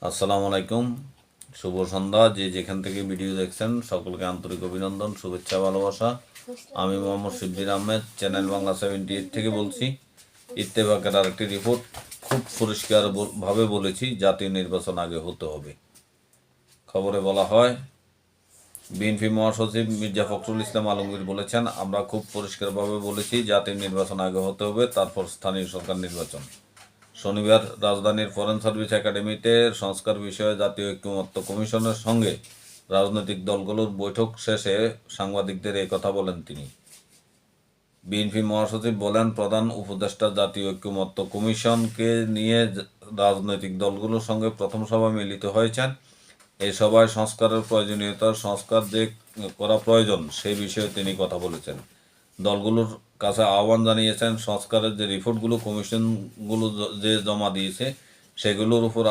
আসসালামু আলাইকুম। শুভ সন্ধ্যা। যে যেখান থেকে ভিডিও দেখছেন, সকলকে আন্তরিক অভিনন্দন, শুভেচ্ছা, ভালোবাসা। আমি Mohammad শিবজির Ahmed, channel Bangla seventy eight থেকে বলছি। ইত্তেফাকের আরেকটি রিপোর্ট খুব পরিষ্কার বল- ভাবে বলেছি, জাতীয় নির্বাচন আগে হতে হবে। খবরে বলা হয়, বিএনপি মহাসচিব মির্জা ফখরুল ইসলাম আলমগীর বলেছেন, আমরা খুব পরিষ্কারভাবে বলেছি, জাতীয় নির্বাচন আগে হতে হবে, তারপর স্থানীয় সরকার নির্বাচন। শনিবার রাজধানীর ফরেন সার্ভিস একাডেমিতে সংস্কার বিষয়ে জাতীয় ঐক্যমত্য কমিশনের সঙ্গে রাজনৈতিক দলগুলোর বৈঠক শেষে সাংবাদিকদের এই কথা বলেন তিনি। বিএনপি মহাসচিব বলেন, প্রধান উপদেষ্টা জাতীয় ঐক্যমত্য কমিশনকে নিয়ে রাজনৈতিক দলগুলোর সঙ্গে প্রথম সভা মিলিত হয়েছেন। এই সভায় সংস্কারের প্রয়োজনীয়তার সংস্কার যে করা প্রয়োজন সেই বিষয়ে তিনি কথা বলেছেন। দলগুলোর কাছে আহ্বান জানিয়েছেন, সংস্কারের যে রিপোর্টগুলো, কমিশনগুলো যে জমা দিয়েছে, সেগুলোর উপর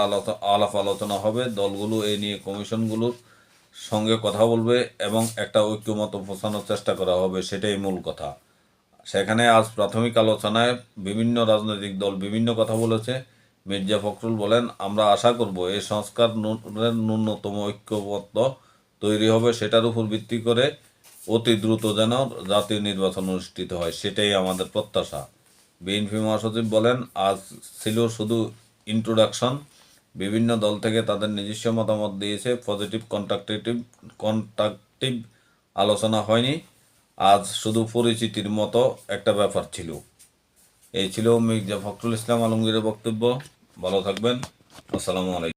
আলাপ আলোচনা হবে। দলগুলো এই নিয়ে কমিশনগুলোর সঙ্গে কথা বলবে এবং একটা ঐক্যমত পৌঁছানোর চেষ্টা করা হবে, সেটাই মূল কথা। সেখানে আজ প্রাথমিক আলোচনায় বিভিন্ন রাজনৈতিক দল বিভিন্ন কথা বলেছে। মির্জা ফখরুল বলেন, আমরা আশা করব এই সংস্কার ন্যূনতম ঐক্যবদ্ধ তৈরি হবে, সেটার উপর ভিত্তি করে অতি দ্রুত যেন জাতীয় নির্বাচন অনুষ্ঠিত হয়, সেটাই আমাদের প্রত্যাশা। বিএনপি মহাসচিব বলেন, আজ ছিল শুধু ইন্ট্রোডাকশন বিভিন্ন দল থেকে তাদের নিজস্ব মতামত দিয়েছে পজিটিভ কন্ট্রাকটিভ কন্ট্রাকটিভ আলোচনা হয়নি। আজ শুধু পরিচিতির মতো একটা ব্যাপার ছিল। এই ছিল মির্জা ফখরুল ইসলাম আলমগীরের বক্তব্য। ভালো থাকবেন। আসসালামু আলাইকুম।